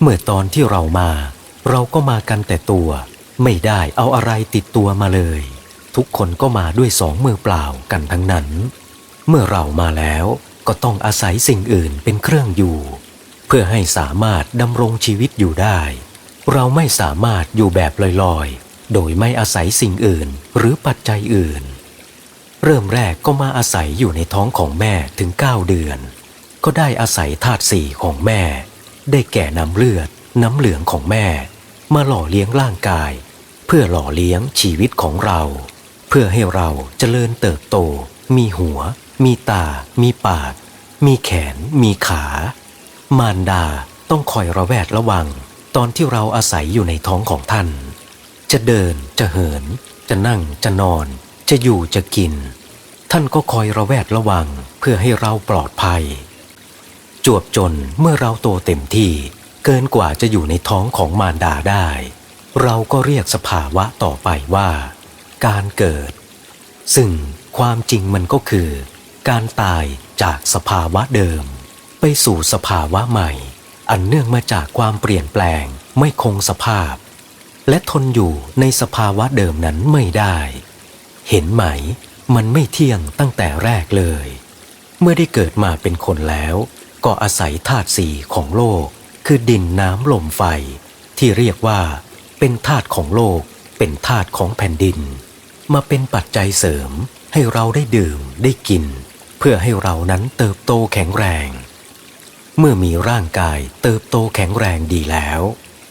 เมื่อตอนที่เรามา เราก็มากันแต่ตัว ไม่ได้เอาอะไรติดตัวมาเลย ทุกคนก็มาด้วยสองมือเปล่ากันทั้งนั้น เมื่อเรามาแล้วก็ต้องอาศัยสิ่งอื่นเป็นเครื่องอยู่ เพื่อให้สามารถดำรงชีวิตอยู่ได้ เราไม่สามารถอยู่แบบลอยๆ โดยไม่อาศัยสิ่งอื่นหรือปัจจัยอื่น เริ่มแรกก็มาอาศัยอยู่ในท้องของแม่ถึง 9 เดือน ก็ได้อาศัยธาตุสี่ของแม่ ได้แก่น้ำเลือด น้ำเหลืองของแม่ มาหล่อเลี้ยงร่างกาย เพื่อหล่อเลี้ยงชีวิตของเรา เพื่อให้เราจเจริญเติบโต มีหัว มีตา มีปาก มีแขน มีขา มารดาต้องคอยระแวดระวัง ตอนที่เราอาศัยอยู่ในท้องของท่าน จะเดินจะเหิน จะนั่งจะนอน จะอยู่จะกิน ท่านก็คอยระแวดระวังเพื่อให้เราปลอดภัย จวบจนเมื่อเราโตเต็มที่ เกินกว่าจะอยู่ในท้องของมารดาได้ เราก็เรียกสภาวะต่อไปว่า การเกิด ซึ่งความจริงมันก็คือ การตายจากสภาวะเดิม ไปสู่สภาวะใหม่ อันเนื่องมาจากความเปลี่ยนแปลงไม่คงสภาพ และทนอยู่ในสภาวะเดิมนั้นไม่ได้ เห็นไหม มันไม่เที่ยงตั้งแต่แรกเลย เมื่อได้เกิดมาเป็นคนแล้ว ก็อาศัยธาตุสี่ของโลก คือดินน้ำลมไฟ ที่เรียกว่าเป็นธาตุของโลก เป็นธาตุของแผ่นดิน มาเป็นปัจจัยเสริมให้เราได้ดื่มได้กิน เพื่อให้เรานั้นเติบโตแข็งแรง เมื่อมีร่างกายเติบโตแข็งแรงดีแล้ว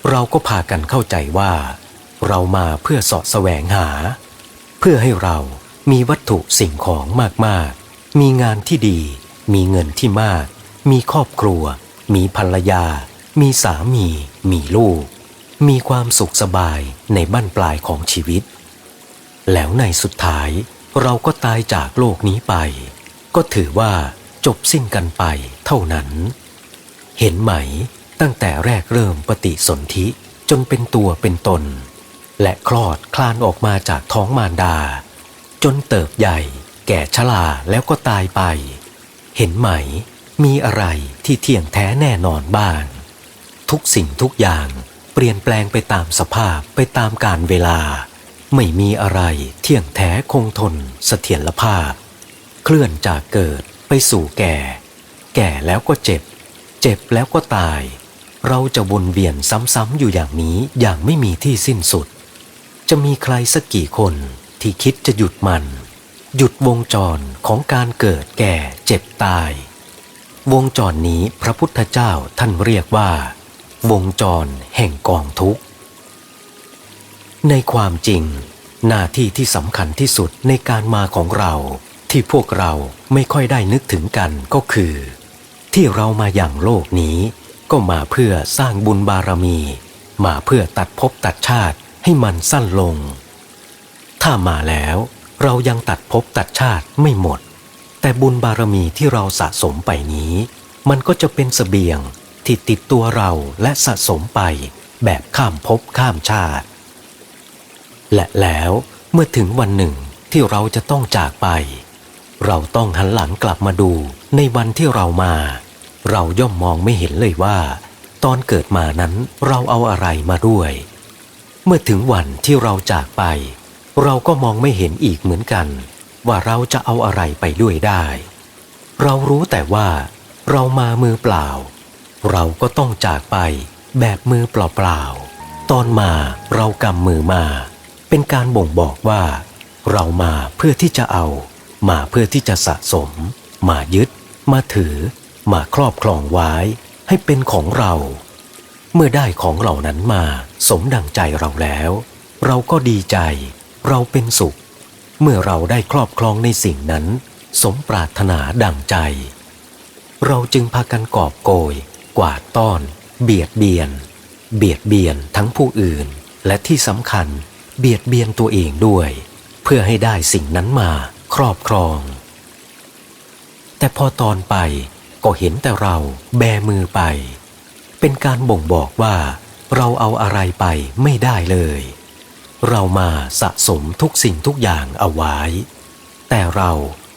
เราก็พากันเข้าใจว่า เรามาเพื่อสาะแสวงหา เพื่อให้เรามีวัตถุสิ่งของมากๆ มีงานที่ดี มีเงินที่มาก มีครอบครัว มีภรรยา มีสามี มีลูก มีความสุขสบายในบั้นปลายของชีวิต แล้วในสุดท้ายเราก็ตายจากโลกนี้ไป ก็ถือว่าจบสิ้นกันไปเท่านั้น เห็นไหมตั้งแต่แรกเริ่มปฏิสนธิจนเป็นตัวเป็นตน และคลอดคลานออกมาจากท้องมารดา จนเติบใหญ่ แก่ชราแล้วก็ตายไป เห็นไหม มีอะไรที่เที่ยงแท้แน่นอนบ้าง ทุกสิ่งทุกอย่างเปลี่ยนแปลงไปตามสภาพไปตามกาลเวลา ไม่มีอะไรเที่ยงแท้คงทนเสถียรภาพ เคลื่อนจากเกิดไปสู่แก่ แก่แล้วก็เจ็บ เจ็บแล้วก็ตาย เราจะวนเวียนซ้ำๆอยู่อย่างนี้อย่างไม่มีที่สิ้นสุด จะมีใครสักกี่คนที่คิดจะหยุดมัน หยุดวงจรของการเกิดแก่เจ็บตาย วงจรนี้พระพุทธเจ้าท่านเรียกว่า วงจรแห่งกองทุกข์ ในความจริง หน้าที่ที่สำคัญที่สุดในการมาของเรา ที่พวกเราไม่ค่อยได้นึกถึงกันก็คือ ที่เรามาอย่างโลกนี้ ก็มาเพื่อสร้างบุญบารมี มาเพื่อตัดภพตัดชาติให้มันสั้นลง ถ้ามาแล้วเรายังตัดภพตัดชาติไม่หมด แต่บุญบารมีที่เราสะสมไปนี้ มันก็จะเป็นสเสบียงที่ติดตัวเราและสะสมไปแบบข้ามภพข้ามชาติ และแล้วเมื่อถึงวันหนึ่งที่เราจะต้องจากไป เราต้องหันหลังกลับมาดูในวันที่เรามา เราย่อมมองไม่เห็นเลยว่า ตอนเกิดมานั้นเราเอาอะไรมาด้วย เมื่อถึงวันที่เราจากไป เราก็มองไม่เห็นอีกเหมือนกัน ว่าเราจะเอาอะไรไปด้วยได้ เรารู้แต่ว่าเรามามือเปล่า เราก็ต้องจากไปแบบมือเปล่าๆ ตอนมาเรากำมือมา เป็นการบ่งบอกว่า เรามาเพื่อที่จะเอา มาเพื่อที่จะสะสม มายึด มาถือ มาครอบครองไว้ ให้เป็นของเรา เมื่อได้ของเหล่านั้นมาสมดังใจเราแล้ว เราก็ดีใจ เราเป็นสุข เมื่อเราได้ครอบครองในสิ่งนั้น สมปรารถนาดังใจ เราจึงพากันกอบโกย กวาดต้อน เบียดเบียน เบียดเบียนทั้งผู้อื่น และที่สำคัญ เบียดเบียนตัวเองด้วย เพื่อให้ได้สิ่งนั้นมาครอบครอง แต่พอตอนไปก็เห็นแต่เราแบมือไป เป็นการบ่งบอกว่า เราเอาอะไรไปไม่ได้เลย เรามาสะสมทุกสิ่งทุกอย่างเอาไว้ แต่เรา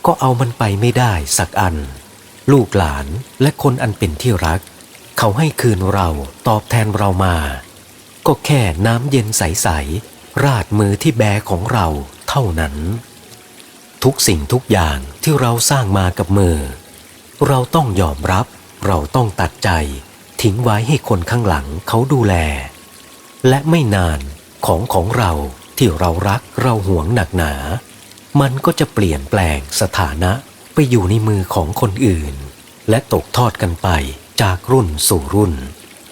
ก็เอามันไปไม่ได้สักอัน ลูกหลานและคนอันเป็นที่รัก เขาให้คืนเราตอบแทนเรามา ก็แค่น้ำเย็นใส ๆ ราดมือที่แบของเราเท่านั้น ทุกสิ่งทุกอย่างที่เราสร้างมากับมือ เราต้องยอมรับ เราต้องตัดใจ ทิ้งไว้ให้คนข้างหลังเขาดูแล และไม่นาน ของของเราที่เรารักเราหวงหนักหนา มันก็จะเปลี่ยนแปลงสถานะไปอยู่ในมือของคนอื่น และตกทอดกันไปจากรุ่นสู่รุ่น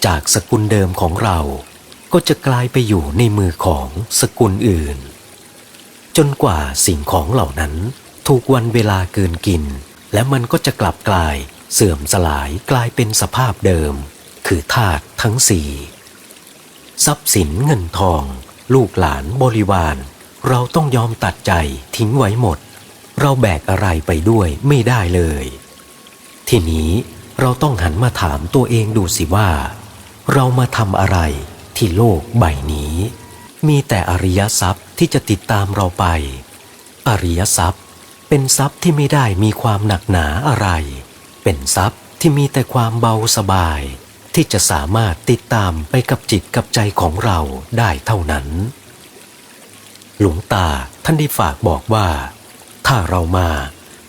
จากสกุลเดิมของเรา ก็จะกลายไปอยู่ในมือของสกุลอื่น จนกว่าสิ่งของเหล่านั้น ถูกวันเวลาเกินกิน และมันก็จะกลับกลายเสื่อมสลายกลายเป็นสภาพเดิม คือธาตุทั้งสี่ ทรัพย์สินเงินทอง ลูกหลานบริวาร เราต้องยอมตัดใจทิ้งไว้หมด เราแบกอะไรไปด้วยไม่ได้เลย ทีนี้เราต้องหันมาถามตัวเองดูสิว่า เรามาทำอะไรที่โลกใบนี้ มีแต่อริยทรัพย์ที่จะติดตามเราไป อริยทรัพย์ เป็นทรัพย์ที่ไม่ได้มีความหนักหนาอะไร เป็นทรัพย์ที่มีแต่ความเบาสบาย ที่จะสามารถติดตามไปกับจิตกับใจของเราได้เท่านั้น หลวงตาท่านได้ฝากบอกว่า ถ้าเรามา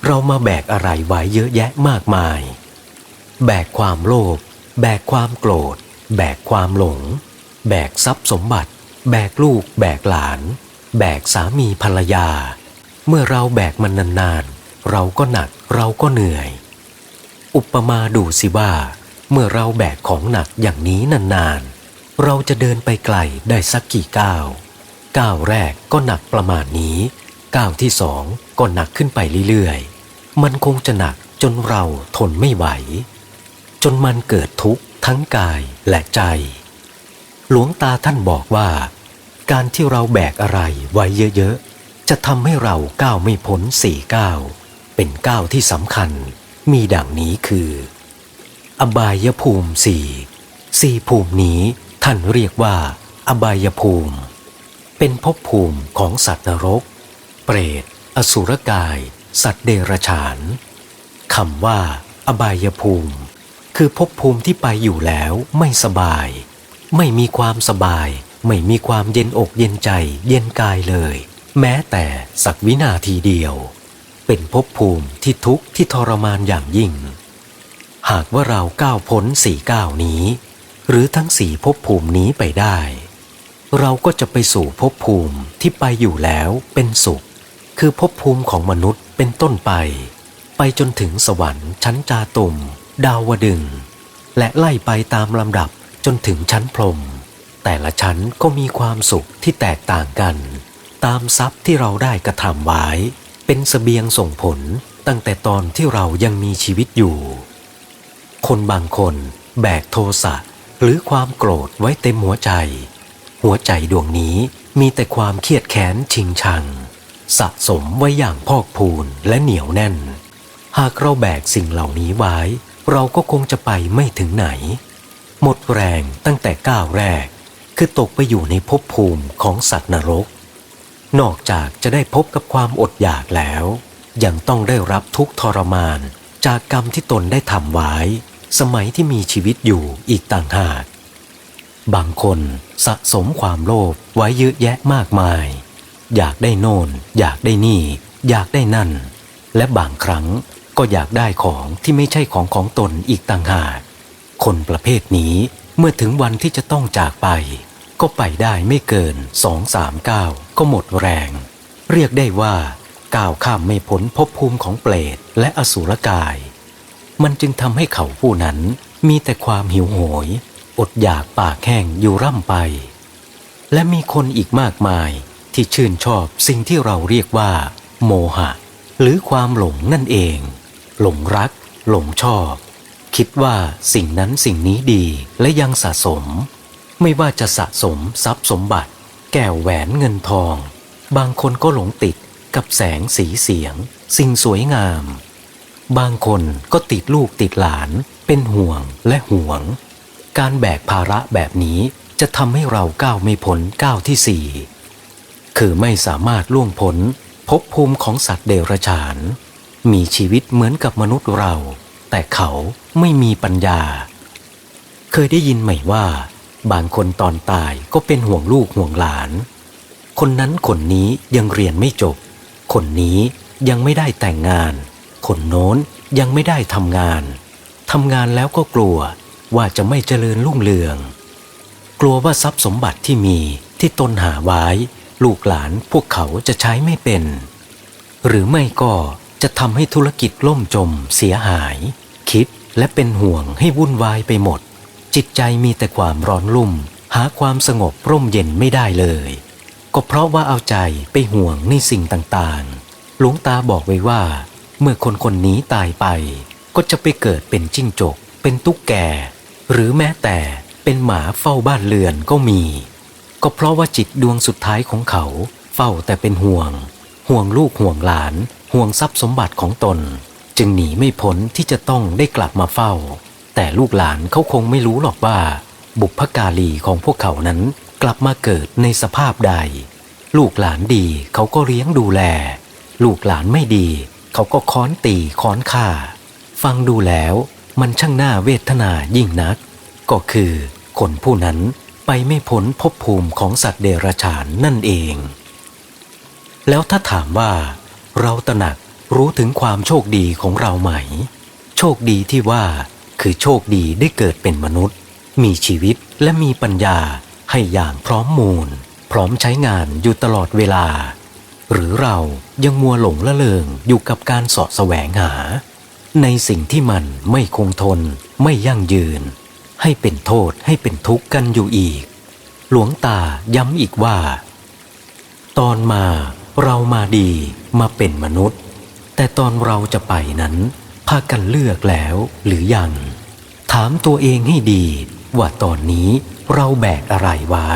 เรามาแบกอะไรไว้เยอะแยะมากมาย แบกความโลภแบกความโกรธ แบกความหลง แบกทรัพย์สมบัติ แบกลูก แบกหลาน แบกสามีภรรยา เมื่อเราแบกมันนานๆ เราก็หนักเราก็เหนื่อย อุปมาดูสิว่า เมื่อเราแบกของหนักอย่างนี้นานๆ เราจะเดินไปไกลได้สักกี่ก้าวก้าวแรกก็หนักประมาณนี้ก้าวที่สองก็หนักขึ้นไปเรื่อยๆ มันคงจะหนักจนเราทนไม่ไหว จนมันเกิดทุกข์ทั้งกายและใจ หลวงตาท่านบอกว่า การที่เราแบกอะไรไว้เยอะๆ จะทำให้เราก้าวไม่พ้นสี่ก้าวเป็นก้าวที่สำคัญ มีดังนี้คือ อบายภูมิสี่สี่ภูมินี้ท่านเรียกว่า อบายภูมิ เป็นภพภูมิของสัตว์นรก เปรต อสุรกาย สัตว์เดรัจฉานคำว่า อบายภูมิ คือภพภูมิที่ไปอยู่แล้วไม่สบาย ไม่มีความสบาย ไม่มีความเย็นอกเย็นใจ เย็นกายเลย แม้แต่สักวินาทีเดียว เป็นภพภูมิที่ทุกข์ที่ทรมานอย่างยิ่ง หากว่าเราก้าวพ้นสี่ก้าวนี้ หรือทั้งสี่ภพภูมินี้ไปได้ เราก็จะไปสู่ภพภูมิที่ไปอยู่แล้วเป็นสุข คือภพภูมิของมนุษย์เป็นต้นไป ไปจนถึงสวรรค์ชั้นจาตุมดาวดึง และไล่ไปตามลำดับจนถึงชั้นพรมแต่ละชั้นก็มีความสุขที่แตกต่างกัน ตามทรัพย์ที่เราได้กระทำไว้ เป็นสเสบียงส่งผลตั้งแต่ตอนที่เรายังมีชีวิตอยู่ คนบางคนแบกโทสะหรือความโกรธไว้เต็มหัวใจ หัวใจดวงนี้มีแต่ความเครียดแค้นชิงชัง สะสมไว้อย่างพอกพูนและเหนียวแน่น หากเราแบกสิ่งเหล่านี้ไว้ เราก็คงจะไปไม่ถึงไหน หมดแรงตั้งแต่ก้าวแรก คือตกไปอยู่ในภพภูมิของสัตว์นรก นอกจากจะได้พบกับความอดอยากแล้ว ยังต้องได้รับทุกทรมานจากกรรมที่ตนได้ทำไว้ สมัยที่มีชีวิตอยู่อีกต่างหาก บางคนสะสมความโลภไว้เยอะแยะมากมาย อยากได้โน่น อยากได้นี่ อยากได้นั่น และบางครั้งก็อยากได้ของที่ไม่ใช่ของของตนอีกต่างหาก คนประเภทนี้เมื่อถึงวันที่จะต้องจากไป ก็ไปได้ไม่เกินสองสามก้าวก็หมดแรง เรียกได้ว่าก้าวข้ามไม่พ้นภพภูมิของเปรตและอสุรกาย มันจึงทำให้เขาผู้นั้นมีแต่ความหิวโหย อดอยากปากแห้งอยู่ร่ำไป และมีคนอีกมากมายที่ชื่นชอบสิ่งที่เราเรียกว่า โมหะ หรือความหลงนั่นเอง หลงรัก หลงชอบ คิดว่าสิ่งนั้นสิ่งนี้ดีและยังสะสม ไม่ว่าจะสะสมทรัพย์สมบัติ แก้วแหวนเงินทอง บางคนก็หลงติดกับแสงสีเสียง สิ่งสวยงาม บางคนก็ติดลูกติดหลาน เป็นห่วงและห่วง การแบกภาระแบบนี้จะทำให้เราก้าวไม่พ้นก้าวที่สี่คือไม่สามารถล่วงพ้นภพภูมิของสัตว์เดรัจฉาน มีชีวิตเหมือนกับมนุษย์เรา แต่เขาไม่มีปัญญา เคยได้ยินไหมว่า บางคนตอนตายก็เป็นห่วงลูกห่วงหลาน คนนั้นคนนี้ยังเรียนไม่จบ คนนี้ยังไม่ได้แต่งงาน คนโน้นยังไม่ได้ทำงานทำงานแล้วก็กลัวว่าจะไม่เจริญรุ่งเรือง กลัวว่าทรัพย์สมบัติที่มีที่ตนหาไว้ ลูกหลานพวกเขาจะใช้ไม่เป็น หรือไม่ก็จะทำให้ธุรกิจล่มจมเสียหาย คิดและเป็นห่วงให้วุ่นวายไปหมด จิตใจมีแต่ความร้อนลุ่ม หาความสงบร่มเย็นไม่ได้เลย ก็เพราะว่าเอาใจไปห่วงในสิ่งต่างๆ หลวงตาบอกไว้ว่า เมื่อคนคนนี้ตายไป ก็จะไปเกิดเป็นจิ้งจก เป็นตุ๊กแก หรือแม้แต่เป็นหมาเฝ้าบ้านเรือนก็มี ก็เพราะว่าจิตดวงสุดท้ายของเขา เฝ้าแต่เป็นห่วง ห่วงลูกห่วงหลาน ห่วงทรัพย์สมบัติของตน จึงหนีไม่พ้นที่จะต้องได้กลับมาเฝ้า แต่ลูกหลานเขาคงไม่รู้หรอกว่า บุพการีของพวกเขานั้นกลับมาเกิดในสภาพใด ลูกหลานดีเขาก็เลี้ยงดูแล ลูกหลานไม่ดี เขาก็ค้อนตีค้อนฆ่า ฟังดูแล้วมันช่างน่าเวทนายิ่งนัก ก็คือคนผู้นั้นไปไม่พ้นภพภูมิของสัตว์เดรัจฉานนั่นเอง แล้วถ้าถามว่าเราตระหนักรู้ถึงความโชคดีของเราไหม โชคดีที่ว่าคือโชคดีได้เกิดเป็นมนุษย์ มีชีวิตและมีปัญญาให้อย่างพร้อมมูล พร้อมใช้งานอยู่ตลอดเวลา หรือเรายังมัวหลงละเลงอยู่กับการสาะแสวงหา ในสิ่งที่มันไม่คงทน ไม่ยั่งยืน ให้เป็นโทษให้เป็นทุกข์กันอยู่อีก หลวงตาย้ำอีกว่า ตอนมาเรามาดีมาเป็นมนุษย์ แต่ตอนเราจะไปนั้นพากันเลือกแล้วหรือยัง ถามตัวเองให้ดี ว่าตอนนี้เราแบกอะไรไว้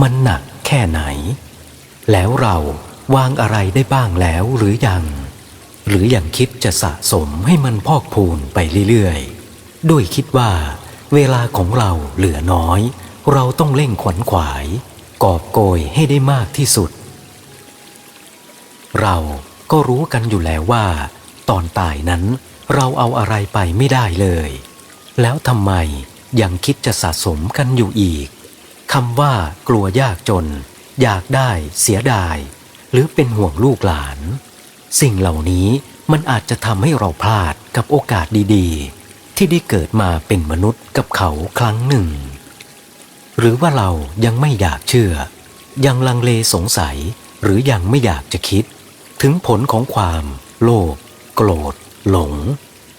มันหนักแค่ไหน แล้วเรา วางอะไรได้บ้างแล้วหรือยัง หรือยังคิดจะสะสมให้มันพอกพูนไปเรื่อยๆ ด้วยคิดว่า เวลาของเราเหลือน้อย เราต้องเร่งขวนขวาย กอบโกยให้ได้มากที่สุด เราก็รู้กันอยู่แล้วว่า ตอนตายนั้นเราเอาอะไรไปไม่ได้เลย แล้วทำไมยังคิดจะสะสมกันอยู่อีกคำว่ากลัวยากจน อยากได้เสียดาย หรือเป็นห่วงลูกหลาน สิ่งเหล่านี้มันอาจจะทำให้เราพลาดกับโอกาสดีๆ ที่ได้เกิดมาเป็นมนุษย์กับเขาครั้งหนึ่ง หรือว่าเรายังไม่อยากเชื่อ ยังลังเลสงสัยหรือยังไม่อยากจะคิด ถึงผลของความโลภโกรธ หลง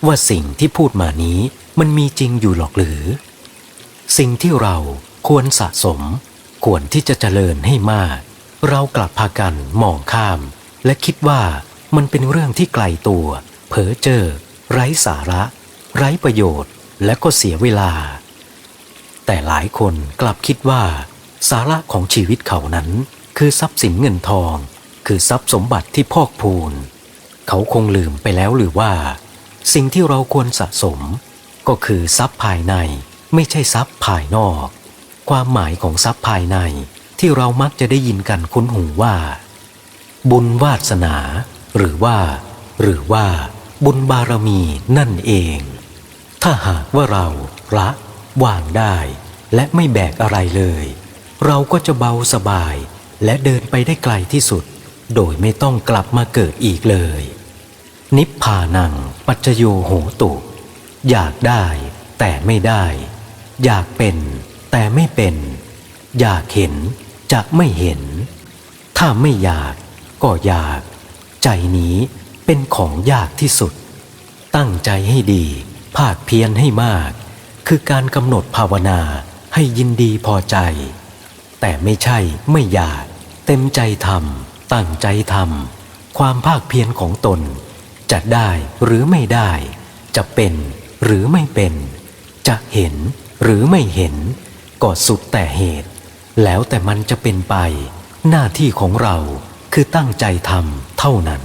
ว่าสิ่งที่พูดมานี้มันมีจริงอยู่หรอกหรือ สิ่งที่เราควรสะสม ควรที่จะเจริญให้มาก เรากลับพากันมองข้าม และคิดว่ามันเป็นเรื่องที่ไกลตัว เผลอเจอ ไร้สาระ ไร้ประโยชน์ และก็เสียเวลา แต่หลายคนกลับคิดว่า สาระของชีวิตเขานั้น คือทรัพย์สินเงินทอง คือทรัพย์สมบัติที่พอกพูน เขาคงลืมไปแล้วหรือว่า สิ่งที่เราควรสะสม ก็คือทรัพย์ภายในไม่ใช่ทรัพย์ภายนอก ความหมายของทรัพย์ภายใน ที่เรามักจะได้ยินกันคุ้นหูว่า บุญวาสนา หรือว่า หรือว่า บุญบารมีนั่นเอง ถ้าหากว่าเราละวางได้ และไม่แบกอะไรเลย เราก็จะเบาสบาย และเดินไปได้ไกลที่สุด โดยไม่ต้องกลับมาเกิดอีกเลย นิพพานัง ปัจจโยโหตุ อยากได้ แต่ไม่ได้ อยากเป็น แต่ไม่เป็น อยากเห็น จะไม่เห็น ถ้าไม่อยากก็อยาก ใจนี้เป็นของยากที่สุด ตั้งใจให้ดี ภาคเพียรให้มาก คือการกำหนดภาวนาให้ยินดีพอใจ แต่ไม่ใช่ไม่อยาก เต็มใจทำตั้งใจทำความภาคเพียรของตน จะได้หรือไม่ได้ จะเป็นหรือไม่เป็น จะเห็นหรือไม่เห็น ก็สุดแต่เหตุ แล้วแต่มันจะเป็นไป หน้าที่ของเราคือตั้งใจทำเท่านั้น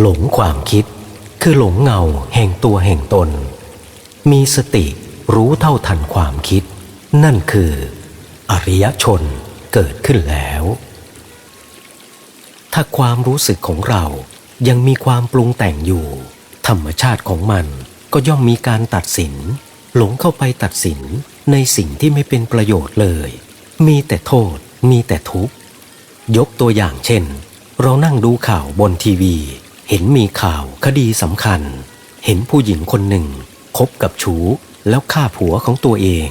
หลงความคิดคือหลงเงาแห่งตัวแห่งตน มีสติรู้เท่าทันความคิด นั่นคือ อริยชนเกิดขึ้นแล้ว ถ้าความรู้สึกของเรายังมีความปรุงแต่งอยู่ ธรรมชาติของมันก็ย่อมมีการตัดสิน หลงเข้าไปตัดสิน ในสิ่งที่ไม่เป็นประโยชน์เลย มีแต่โทษ มีแต่ทุกข์ ยกตัวอย่างเช่น เรานั่งดูข่าวบนทีวี เห็นมีข่าวคดีสำคัญ เห็นผู้หญิงคนหนึ่งคบกับชู้แล้วฆ่าผัวของตัวเอง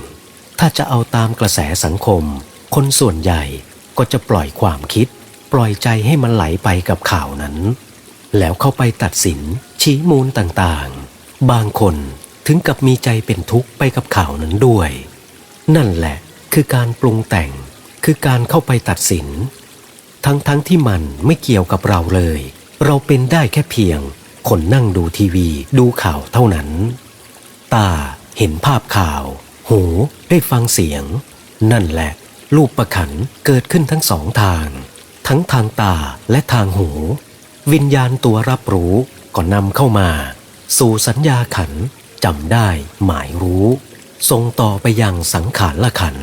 ถ้าจะเอาตามกระแสสังคม คนส่วนใหญ่ก็จะปล่อยความคิด ปล่อยใจให้มันไหลไปกับข่าวนั้น แล้วเข้าไปตัดสินชี้มูลต่างๆ บางคน ถึงกับมีใจเป็นทุกข์ไปกับข่าวนั้นด้วย นั่นแหละคือการปรุงแต่ง คือการเข้าไปตัดสิน ทั้งๆทที่มันไม่เกี่ยวกับเราเลย เราเป็นได้แค่เพียง คนนั่งดูทีวีดูข่าวเท่านั้น ตาเห็นภาพข่าว หูได้ฟังเสียง นั่นแหละรูปประขันเกิดขึ้นทั้งสองทาง ทั้งทางตาและทางหู วิญญาณตัวรับรู้ก็นำเข้ามา สู่สัญญาขัน จำได้หมายรู้ส่งต่อไปยังสังขารละขัน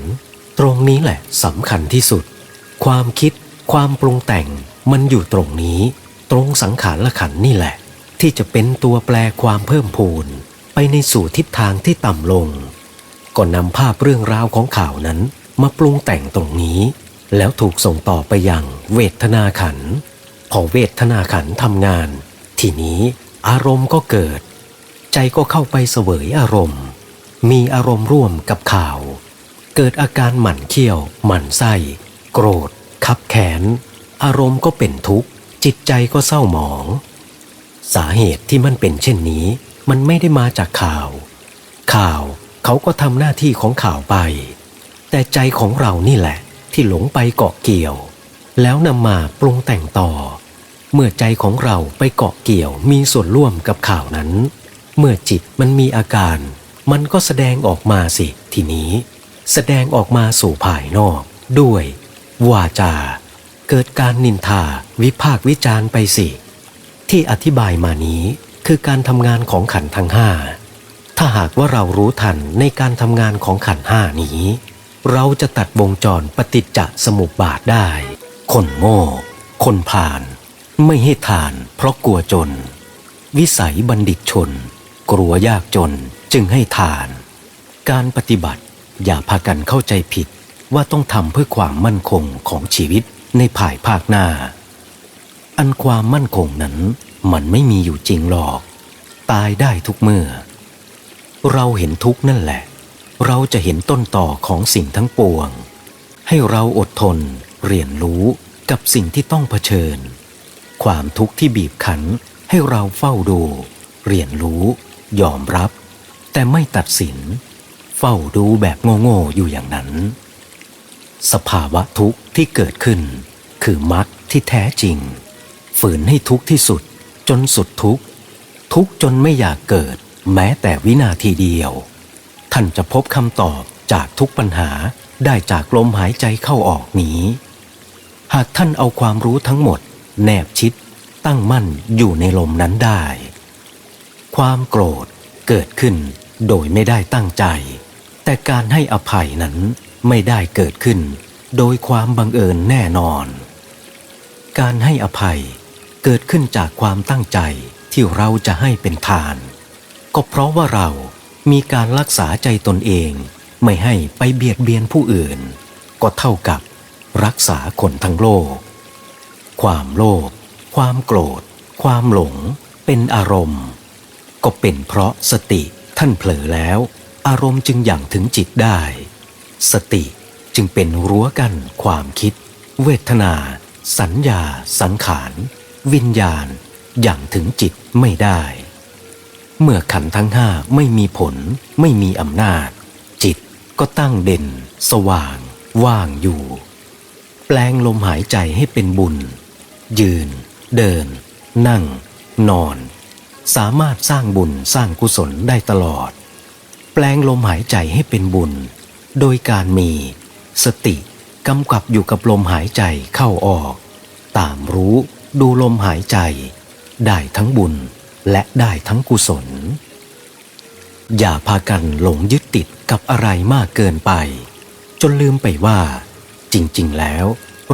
ตรงนี้แหละสำคัญที่สุด ความคิดความปรุงแต่งมันอยู่ตรงนี้ ตรงสังขารละขันนี่แหละ ที่จะเป็นตัวแปลความเพิ่มพูน ไปในสู่ทิศทางที่ต่ำลง ก็นำภาพเรื่องราวของข่าวนั้น มาปรุงแต่งตรงนี้ แล้วถูกส่งต่อไปยังเวทนาขันพอเวทนาขันทำงาน ทีนี้อารมณ์ก็เกิด ใจก็เข้าไปเสวยอารมณ์ มีอารมณ์ร่วมกับข่าว เกิดอาการหมั่นเคี้ยว หมั่นไส้ โกรธคับแขน อารมณ์ก็เป็นทุกข์ จิตใจก็เศร้าหมอง สาเหตุที่มันเป็นเช่นนี้ มันไม่ได้มาจากข่าว ข่าวเขาก็ทำหน้าที่ของข่าวไป แต่ใจของเรานี่แหละ ที่หลงไปเกาะเกี่ยว แล้วนำมาปรุงแต่งต่อ เมื่อใจของเราไปเกาะเกี่ยวมีส่วนร่วมกับข่าวนั้น เมื่อจิตมันมีอาการ มันก็แสดงออกมาสิทีนี้ แสดงออกมาสู่ภายนอก ด้วย วาจา เกิดการนินทา วิพากวิจารไปสิ ที่อธิบายมานี้คือการทำงานของขันธ์ทั้งห้าถ้าหากว่าเรารู้ทันในการทำงานของขันธ์ห้านี้ เราจะตัดวงจรปฏิจจสมุปบาทได้ คนโง่ คนผ่าน ไม่ให้ทานเพราะกลัวจน วิสัยบัณฑิตชน กลัวยากจนจึงให้ทาน การปฏิบัติอย่าพากันเข้าใจผิดว่าต้องทำเพื่อความมั่นคงของชีวิตในภายภาคหน้า อันความมั่นคงนั้นมันไม่มีอยู่จริงหรอก ตายได้ทุกเมื่อ เราเห็นทุกนั่นแหละ เราจะเห็นต้นต่อของสิ่งทั้งปวง ให้เราอดทนเรียนรู้กับสิ่งที่ต้องเผชิญ ความทุกข์ที่บีบขันให้เราเฝ้าดู เรียนรู้ ยอมรับ แต่ไม่ตัดสิน เฝ้าดูแบบโง่ๆอยู่อย่างนั้น สภาวะทุกข์ที่เกิดขึ้น คือมรรคที่แท้จริง ฝืนให้ทุกข์ที่สุดจนสุดทุกข์ทุกข์จนไม่อยากเกิด แม้แต่วินาทีเดียว ท่านจะพบคำตอบจากทุกปัญหาได้จากลมหายใจเข้าออกนี้ หากท่านเอาความรู้ทั้งหมด แนบชิดตั้งมั่นอยู่ในลมนั้นได้ ความโกรธเกิดขึ้นโดยไม่ได้ตั้งใจ แต่การให้อภัยนั้นไม่ได้เกิดขึ้น โดยความบังเอิญแน่นอน การให้อภัยเกิดขึ้นจากความตั้งใจที่เราจะให้เป็นทาน ก็เพราะว่าเรามีการรักษาใจตนเอง ไม่ให้ไปเบียดเบียนผู้อื่น ก็เท่ากับรักษาคนทั้งโลก ความโลภความโกรธ ความหลง เป็นอารมณ์ ก็เป็นเพราะสติท่านเผลอแล้ว อารมณ์จึงอย่างถึงจิตได้ สติจึงเป็นรั้วกั้นความคิด เวทนา สัญญา สังขาร วิญญาณ อย่างถึงจิตไม่ได้ เมื่อขันทั้งห้าไม่มีผล ไม่มีอำนาจ จิตก็ตั้งเด่น สว่าง ว่างอยู่ แปลงลมหายใจให้เป็นบุญ ยืน เดิน นั่ง นอน สามารถสร้างบุญสร้างกุศลได้ตลอด แปลงลมหายใจให้เป็นบุญ โดยการมี สติกำกับอยู่กับลมหายใจเข้าออก ตามรู้ดูลมหายใจ ได้ทั้งบุญและได้ทั้งกุศล อย่าพากันหลงยึดติดกับอะไรมากเกินไป จนลืมไปว่า จริงๆแล้ว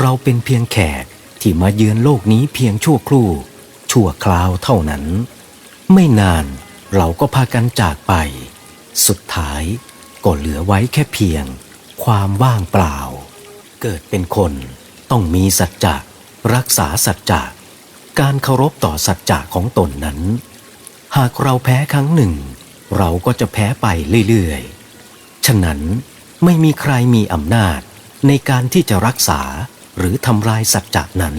เราเป็นเพียงแขกที่มาเยือนโลกนี้เพียงชั่วครู่ ชั่วคราวเท่านั้น ไม่นานเราก็พากันจากไป สุดท้ายก็เหลือไว้แค่เพียง ความว่างเปล่า เกิดเป็นคนต้องมีสัจจะรักษาสัจจะการเคารพต่อสัจจะของตนนั้น หากเราแพ้ครั้งหนึ่ง เราก็จะแพ้ไปเรื่อยๆ ฉะนั้นไม่มีใครมีอำนาจในการที่จะรักษาหรือทำลายสัจจะนั้น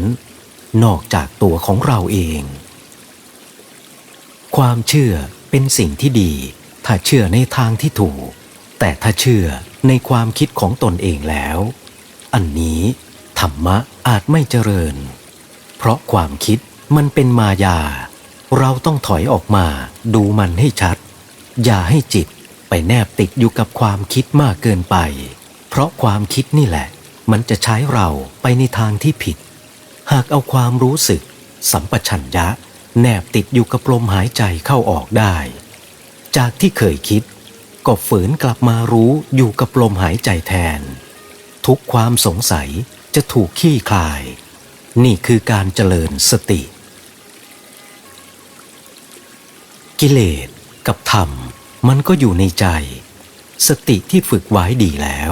นอกจากตัวของเราเอง ความเชื่อเป็นสิ่งที่ดี ถ้าเชื่อในทางที่ถูก แต่ถ้าเชื่อในความคิดของตนเองแล้ว อันนี้ธรรมะอาจไม่เจริญ เพราะความคิดมันเป็นมายา เราต้องถอยออกมาดูมันให้ชัด อย่าให้จิตไปแนบติดอยู่กับความคิดมากเกินไป เพราะความคิดนี่แหละ มันจะใช้เราไปในทางที่ผิด หากเอาความรู้สึก สัมปชัญญะ แนบติดอยู่กับลมหายใจเข้าออกได้ จากที่เคยคิด ก็ฝืนกลับมารู้อยู่กับลมหายใจแทน ทุกความสงสัยจะถูกขี้คลาย นี่คือการเจริญสติ กิเลสกับธรรมมันก็อยู่ในใจ สติที่ฝึกไว้ดีแล้ว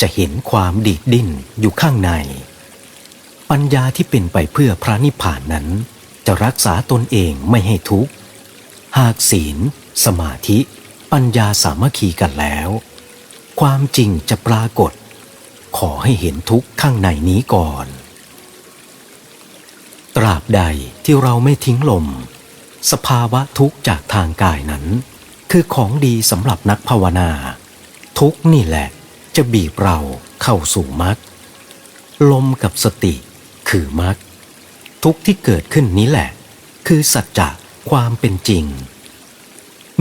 จะเห็นความดีดดิ้นอยู่ข้างใน ปัญญาที่เป็นไปเพื่อพระนิพพานนั้น จะรักษาตนเองไม่ให้ทุกข์ หากศีล สมาธิ ปัญญาสามัคคีกันแล้ว ความจริงจะปรากฏ ขอให้เห็นทุกข์ข้างในนี้ก่อน ตราบใดที่เราไม่ทิ้งลม สภาวะทุกข์จากทางกายนั้น คือของดีสำหรับนักภาวนา ทุกนี่แหละจะบีบเราเข้าสู่มรรคลมกับสติคือมรรค ทุกข์ที่เกิดขึ้นนี้แหละ คือสัจจะความเป็นจริง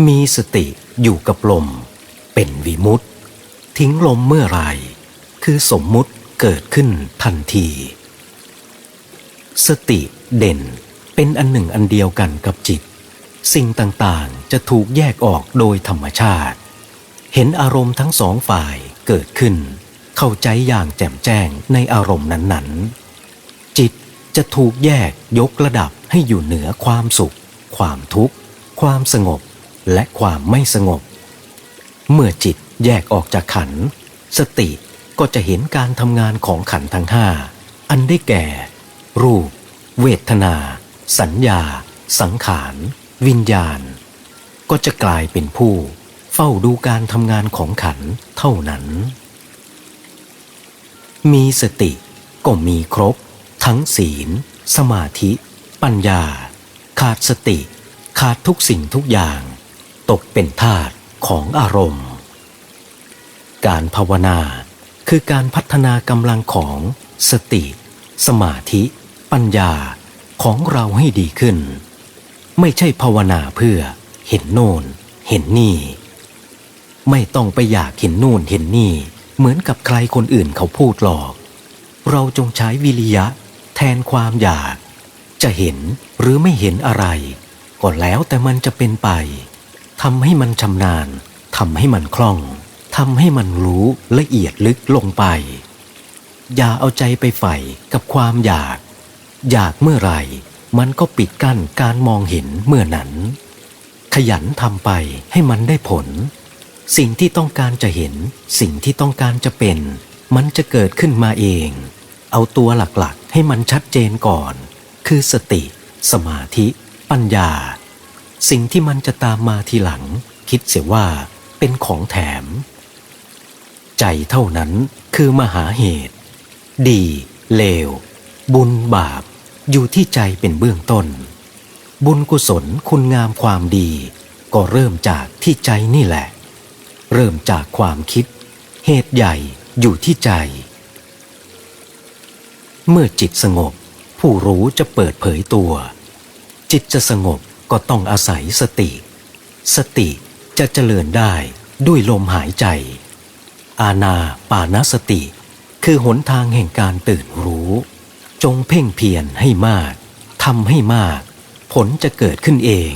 มีสติอยู่กับลม เป็นวิมุตติทิ้งลมเมื่อไรคือสมมุติเกิดขึ้นทันที สติเด่นเป็นอันหนึ่งอันเดียวกันกับจิต สิ่งต่างๆจะถูกแยกออกโดยธรรมชาติ เห็นอารมณ์ทั้งสองฝ่ายเกิดขึ้น เข้าใจอย่างแจ่มแจ้งในอารมณ์นั้นๆ จะถูกแยกยกระดับให้อยู่เหนือความสุข ความทุกข์ ความสงบ และความไม่สงบ เมื่อจิตแยกออกจากขัน สติก็จะเห็นการทำงานของขันทั้งห้าอันได้แก่ รูป เวทนา สัญญา สังขาร วิญญาณ ก็จะกลายเป็นผู้ เฝ้าดูการทำงานของขันเท่านั้น มีสติก็มีครบ ทั้งศีล สมาธิ ปัญญา ขาดสติ ขาดทุกสิ่งทุกอย่าง ตกเป็นทาสของอารมณ์ การภาวนาคือการพัฒนากำลังของสติ สมาธิ ปัญญาของเราให้ดีขึ้น ไม่ใช่ภาวนาเพื่อเห็นโน่น เห็นนี่ ไม่ต้องไปอยากเห็นโน่นเห็นนี่ เหมือนกับใครคนอื่นเขาพูดหรอก เราจงใช้วิริยะ แทนความอยาก จะเห็นหรือไม่เห็นอะไรก็แล้วแต่มันจะเป็นไปทำให้มันชำนาญทำให้มันคล่องทำให้มันรู้ละเอียดลึกลงไป อย่าเอาใจไปใฝ่กับความอยาก อยากเมื่อไหร่ มันก็ปิดกั้นการมองเห็นเมื่อนั้น ขยันทำไปให้มันได้ผล สิ่งที่ต้องการจะเห็น สิ่งที่ต้องการจะเป็น มันจะเกิดขึ้นมาเอง เอาตัวหลักๆ ให้มันชัดเจนก่อน คือสติ สมาธิ ปัญญา สิ่งที่มันจะตามมาทีหลัง คิดเสียว่าเป็นของแถม ใจเท่านั้นคือมหาเหตุ ดี เลว บุญบาป อยู่ที่ใจเป็นเบื้องต้น บุญกุศลคุณงามความดี ก็เริ่มจากที่ใจนี่แหละ เริ่มจากความคิด เหตุใหญ่อยู่ที่ใจ เมื่อจิตสงบ ผู้รู้จะเปิดเผยตัว จิตจะสงบก็ต้องอาศัยสติ สติจะเจริญได้ด้วยลมหายใจ อาณาปานสติ คือหนทางแห่งการตื่นรู้ จงเพ่งเพียรให้มากทำให้มาก ผลจะเกิดขึ้นเอง